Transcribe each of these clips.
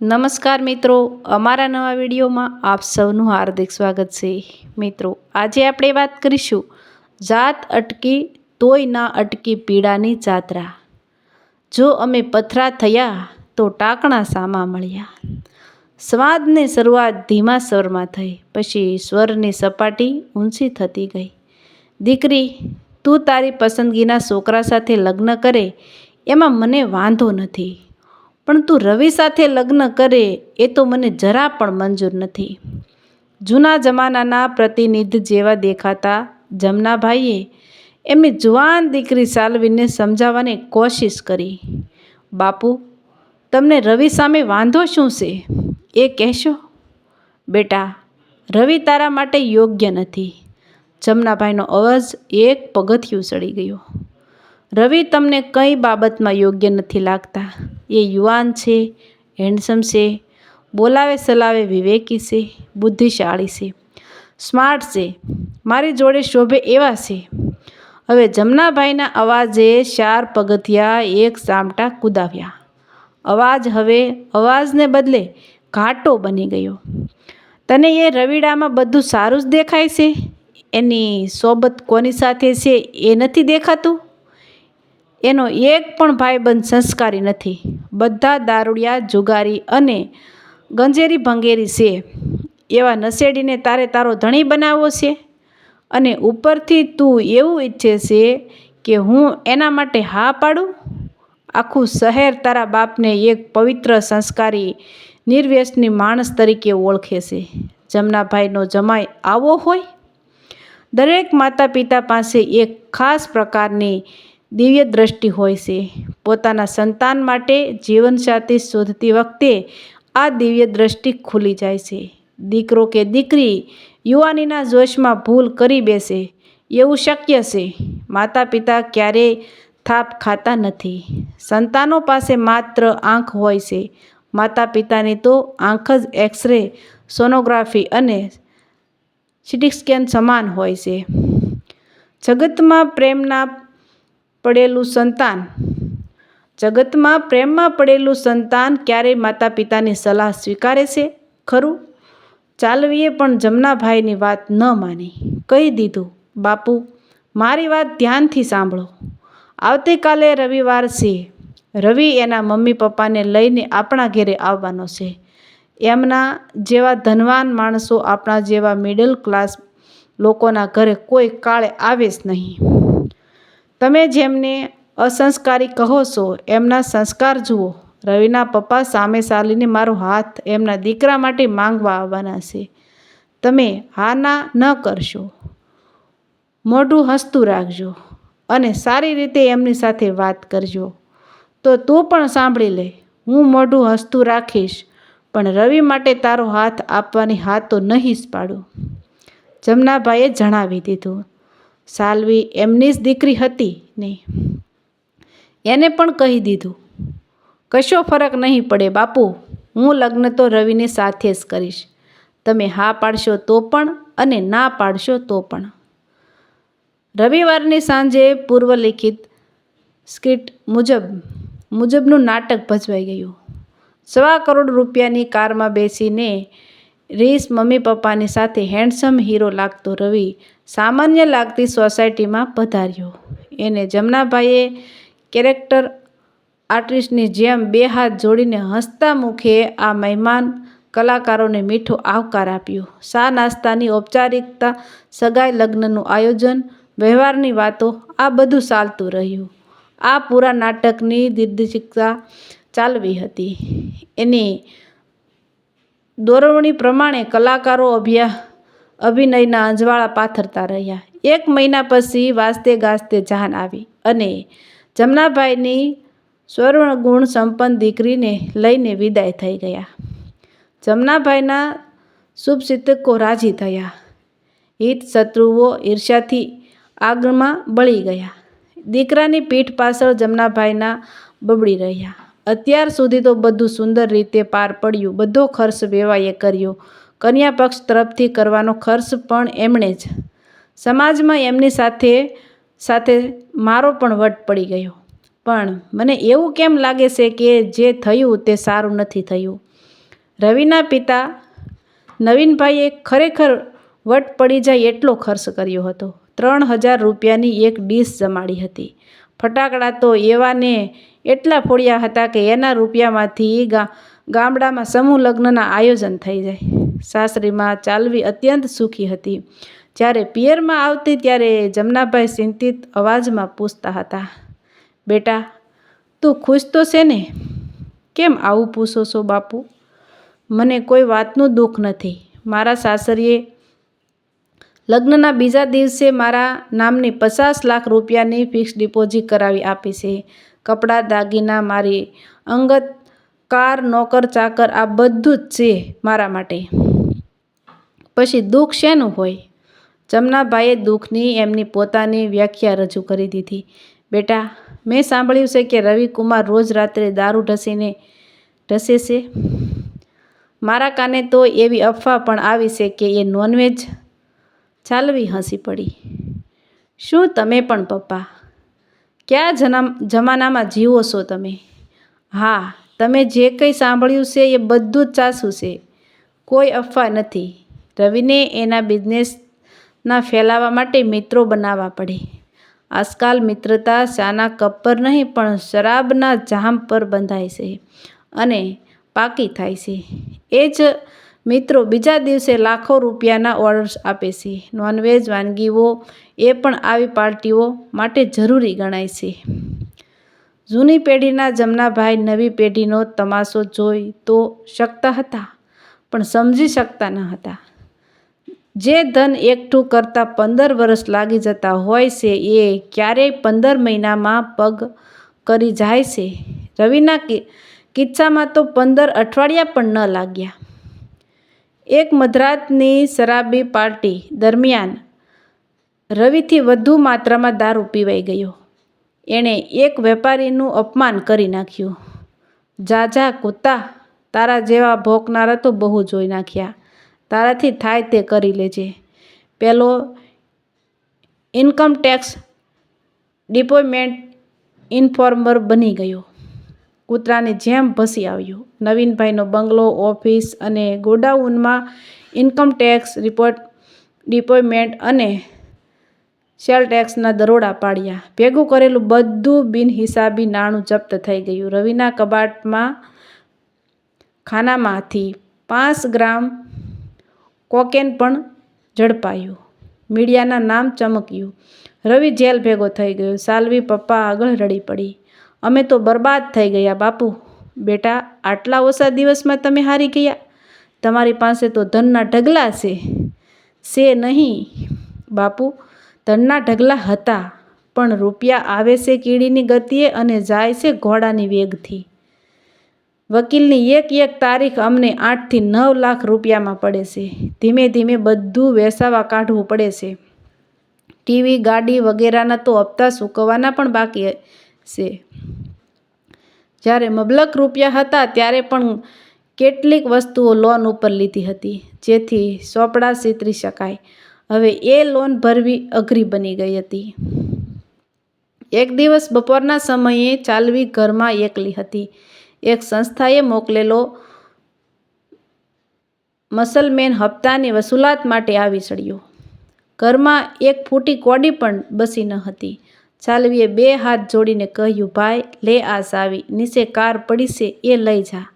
નમસ્કાર મિત્રો, અમારા નવા વિડીયોમાં આપ સૌનું હાર્દિક સ્વાગત છે. મિત્રો, આજે આપણે વાત કરીશું જાત અટકી તોય ના અટકી પીડાની જાત્રા. જો અમે પથરા થયા તો ટાંકણા સામા મળ્યા. સ્વાદની શરૂઆત ધીમા સ્વરમાં થઈ, પછી સ્વરની સપાટી ઊંચી થતી ગઈ. દીકરી, તું તારી પસંદગીના છોકરા સાથે લગ્ન કરે, એમાં મને વાંધો નથી. પણ તું રવિ સાથે લગ્ન કરે એ તો મને જરા પણ મંજૂર નથી. જૂના જમાનાના પ્રતિનિધિ જેવા દેખાતા જમનાભાઈએ એમની જુવાન દીકરી સાલવીને સમજાવવાની કોશિશ કરી. બાપુ, તમને રવિ સામે વાંધો શું છે? એ કહેશો. બેટા, રવિ તારા માટે યોગ્ય નથી. જમનાભાઈનો અવાજ એક પગથિયું સડી ગયો. રવિ તમને કઈ બાબતમાં યોગ્ય નથી લાગતા? એ યુવાન છે હેન્ડસમ છે, બોલાવે સલાવે વિવેકી છે, બુદ્ધિશાળી છે સ્માર્ટ છે, મારી જોડે શોભે એવા છે. હવે જમનાભાઈના અવાજે ચાર પગથિયા એક સામટા કુદાવ્યા. અવાજ હવે અવાજને બદલે ઘાટો બની ગયો. તને એ રવિડામાં બધું સારું જ દેખાય છે? એની સોબત કોની સાથે છે એ નથી દેખાતું? એનો એક પણ ભાઈબંધ સંસ્કારી નથી. બધા દારૂડિયા, જુગારી અને ગંજેરી ભંગેરી છે. એવા નસેડીને તારે તારો ધણી બનાવવો છે? અને ઉપરથી તું એવું ઈચ્છે છે કે હું એના માટે હા પાડું? આખું શહેર તારા બાપને એક પવિત્ર સંસ્કારી, નિર્વ્યસની માણસ તરીકે ઓળખે છે. જમનાભાઈનો જમાઈ આવો હોય? દરેક માતા પિતા પાસે એક ખાસ પ્રકારની દિવ્ય દ્રષ્ટિ હોય છે. પોતાના સંતાન માટે જીવનસાથી શોધતી વખતે આ દિવ્ય દ્રષ્ટિ ખુલી જાય છે. દીકરો કે દીકરી યુવાનીના જોશમાં ભૂલ કરી બેસે. એવું શક્ય છે. માતા પિતા ક્યારેય થાપ ખાતા નથી. સંતાનો પાસે માત્ર આંખ હોય છે. માતા પિતાની તો આંખ જ એક્સરે, સોનોગ્રાફી અને સિટી સ્કેન સમાન હોય છે. જગતમાં પ્રેમના પડેલું સંતાન. જગતમાં પ્રેમમાં પડેલું સંતાન ક્યારેય માતા પિતાની સલાહ સ્વીકારે છે? ખરું? ચાલવીએ પણ જમનાભાઈની વાત ન માની. કહી દીધું, બાપુ, મારી વાત ધ્યાનથી સાંભળો. આવતીકાલે રવિવાર છે. રવિ એના મમ્મી પપ્પાને લઈને આપણા ઘેરે આવવાનો છે. એમના જેવા ધનવાન માણસો આપણા જેવા મિડલ ક્લાસ લોકોના ઘરે કોઈ કાળે આવે જ નહીં. તમે જેમને અસંસ્કારી કહો છો, એમના સંસ્કાર જુઓ. રવિના પપ્પા સામે ચાલીને મારો હાથ એમના દીકરા માટે માંગવા આવવાના છે. તમે હા ના ન કરશો. મોઢું હસતું રાખજો અને સારી રીતે એમની સાથે વાત કરજો. તો તું પણ સાંભળી લે. હું મોઢું હસતું રાખીશ, પણ રવિ માટે તારો હાથ આપવાની હાથ તો નહીં જ પાડું. જમનાભાઈએ જણાવી દીધું. સાલવી એમની જ દીકરી હતી ને. એને પણ કહી દીધું, કશો ફરક નહીં પડે બાપુ, હું લગ્ન તો રવિને સાથે જ કરીશ. તમે હા પાડશો તો પણ અને ના પાડશો તો પણ. રવિવારની સાંજે પૂર્વલિખિત સ્ક્રિપ્ટ મુજબ, મુજબનું નાટક ભજવાઈ ગયું. સવા કરોડ રૂપિયાની કારમાં બેસીને રીસ મમ્મી પપ્પાની સાથે હેન્ડસમ હીરો લાગતો રવિ સામાન્ય લાગતી સોસાયટીમાં પધાર્યો. એને જમનાભાઈએ કેરેક્ટર આર્ટિસ્ટની જેમ બે હાથ જોડીને હસતા મુખે આ મહેમાન કલાકારોને મીઠો આવકાર આપ્યો. શા નાસ્તાની ઔપચારિકતા, સગાઈ લગ્નનું આયોજન, વ્યવહારની વાતો, આ બધું ચાલતું રહ્યું. આ પૂરા નાટકની દિગ્દર્શિકા ચાલવી હતી. એની દોરવણી પ્રમાણે કલાકારો અભ્યા, અભિનયના અંજવાળા પાથરતા રહ્યા. એક મહિના પછી વાસતે ગાજતે જાન આવી અને જમનાભાઈની સ્વર્ણગુણ સંપન્ન દીકરીને લઈને વિદાય થઈ ગયા. જમનાભાઈના શુભચિંતકો રાજી થયા. હિત શત્રુઓ ઈર્ષ્યાથી આગમાં બળી ગયા. દીકરાની પીઠ પાછળ જમનાભાઈના બબડી રહ્યા. અત્યાર સુધી તો બધું સુંદર રીતે પાર પડ્યું. બધો ખર્ચ વેવાએ કર્યો. કન્યા પક્ષ તરફથી કરવાનો ખર્ચ પણ એમણે જ. સમાજમાં એમની સાથે સાથે મારો પણ વટ પડી ગયો. પણ મને એવું કેમ લાગે છે કે જે થયું તે સારું નથી થયું? રવિના પિતા નવીનભાઈએ ખરેખર વટ પડી જાય એટલો ખર્ચ કર્યો હતો. ત્રણ હજાર રૂપિયાની એક ડીશ જમાડી હતી. ફટાકડા તો એવાને એટલા ફોડ્યા હતા કે એના રૂપિયામાંથી ગા, ગામડામાં સમૂહ લગ્નના આયોજન થઈ જાય. સાસરીમાં ચાલવી અત્યંત સુખી હતી. જ્યારે પિયરમાં આવતી ત્યારે જમનાભાઈ ચિંતિત અવાજમાં પૂછતા હતા, બેટા, તું ખુશ તો છે ને? કેમ આવું પૂછો છો બાપુ? મને કોઈ વાતનું દુઃખ નથી. મારા સાસરીએ લગ્નના બીજા દિવસે મારા નામની પચાસ લાખ રૂપિયાની ફિક્સ ડિપોઝિટ કરાવી આપી છે. કપડાં, દાગીના, મારી અંગત, કાર, નોકર, ચાકર, આ બધું જ છે મારા માટે. પછી દુઃખ શેનું હોય? જમનાભાઈએ દુઃખની એમની પોતાની વ્યાખ્યા રજૂ કરી દીધી. બેટા, મેં સાંભળ્યું છે કે રવિકુમાર રોજ રાત્રે દારૂ ઢસીને ઢસે છે. મારા કાને તો એવી અફવા પણ આવી છે કે એ નોનવેજ ચાલવી હસી પડી. શું તમે પણ પપ્પા? કયા જના જમાનામાં જીવો છો તમે? હા, તમે જે કંઈ સાંભળ્યું છે એ બધું જ ચાસું છે. કોઈ અફવા નથી. રવિને એના બિઝનેસના ફેલાવા માટે મિત્રો બનાવવા પડે. આજકાલ મિત્રતા ચાના કપ પર નહીં, પણ શરાબના જામ પર બંધાય છે અને પાકી થાય છે. એ જ મિત્રો, બીજા દિવસે લાખો રૂપિયાના ઓર્ડર્સ આપે છે. નોનવેજ વાનગીઓ એ પણ આવી પાર્ટીઓ માટે જરૂરી ગણાય છે. જૂની પેઢીના જમનાભાઈ નવી પેઢીનો તમાશો જોઈ તો શકતા હતા, પણ સમજી શકતા ન હતા. જે ધન એકઠું કરતાં પંદર વર્ષ લાગી જતા હોય છે, એ ક્યારેય પંદર મહિનામાં પગ કરી જાય છે. રવિના કિસ્સામાં તો પંદર અઠવાડિયા પણ ન લાગ્યા. એક મધરાતની શરાબી પાર્ટી દરમિયાન રવિથી વધુ માત્રામાં દારૂ પીવાઈ ગયો. એણે એક વેપારીનું અપમાન કરી નાખ્યું. જાજા કૂતા તારા જેવા ભોંકનારા તો બહુ જોઈ નાખ્યા. તારાથી થાય તે કરી લેજે. પેલો ઇન્કમ ટેક્સ ડિપોઇમેન્ટ ઇન્ફોર્મર બની ગયો. કૂતરાની જેમ ભસી આવ્યો. નવીનભાઈનો બંગલો, ઓફિસ અને ગોડાઉનમાં ઇન્કમ ટેક્સ રિપોર્ટ ડિપોઇમેન્ટ અને સેલ ટેક્સના દરોડા પાડ્યા. ભેગું કરેલું બધું બિનહિસાબી નાણું જપ્ત થઈ ગયું. રવિના કબાટમાં ખાનામાંથી પાંચ ગ્રામ કોકેન પણ ઝડપાયું. મીડિયાના નામ ચમક્યું. રવિ જેલ ભેગો થઈ ગયો. સાલવી પપ્પા આગળ રડી પડી. અમે તો બરબાદ થઈ ગયા, બાપુ. બેટા, આટલા ઓછા દિવસમાં તમે હારી ગયા. તમારી પાસે તો ધનના ઢગલા છે. છે નહીં. બાપુ, ધનના ઢગલા હતા, પણ રૂપિયા આવે છે કીડીની ગતિએ અને જાય છે ઘોડાની વેગથી. વકીલની એક એક તારીખ અમને આઠથી નવ લાખ રૂપિયામાં પડે છે. ધીમે ધીમે બધું વેસાવા કાઢવું પડે છે. ટીવી, ગાડી વગેરેના તો હપ્તા ચૂકવવાના પણ બાકી છે. જ્યારે મબલક રૂપિયા હતા ત્યારે પણ કેટલીક વસ્તુઓ લોન ઉપર લીધી હતી, જેથી ચોપડા સીતરી શકાય. હવે એ લોન ભરવી અઘરી બની ગઈ હતી. એક દિવસ બપોરના સમયે ચાલવી ઘરમાં એકલી હતી. એક સંસ્થાએ મોકલેલો મસલમેન હપ્તાની વસૂલાત માટે આવી ચડ્યો. ઘરમાં એક ફૂટી કોડી પણ બસી ન હતી. ચાલવીએ બે હાથ જોડીને કહ્યું, ભાઈ, લે આ સાવી, નીચે કાર પડી છે, એ લઈ જા.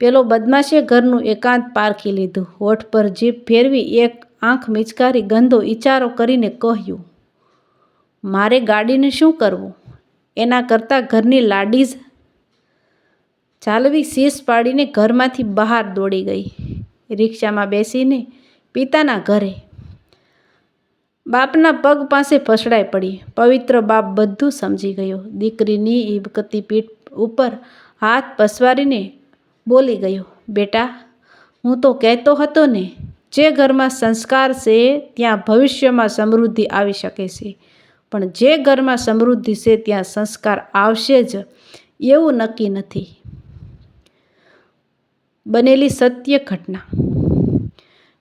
પેલો બદમાશે ઘરનું એકાંત પારખી લીધું. હોઠ પર જીભ ફેરવી એક આંખ મિચકારી ગંદો ઈચારો કરીને કહ્યું, મારે ગાડીને શું કરવું? એના કરતાં ઘરની લાડી જ. ચાલવી શીશ પાડીને ઘરમાંથી બહાર દોડી ગઈ. રિક્ષામાં બેસીને પિતાના ઘરે બાપના પગ પાસે ફસડાઈ પડી. પવિત્ર બાપ બધું સમજી ગયો. દીકરીની ઈબકતી પીઠ ઉપર હાથ પસવારીને બોલી ગયો, બેટા, હું તો કહેતો હતો ને, જે ઘરમાં સંસ્કાર છે, ત્યાં ભવિષ્યમાં સમૃદ્ધિ આવી શકે છે. પણ જે ઘરમાં સમૃદ્ધિ છે, ત્યાં સંસ્કાર આવશે જ. એવું નક્કી નથી. બનેલી સત્ય ઘટના.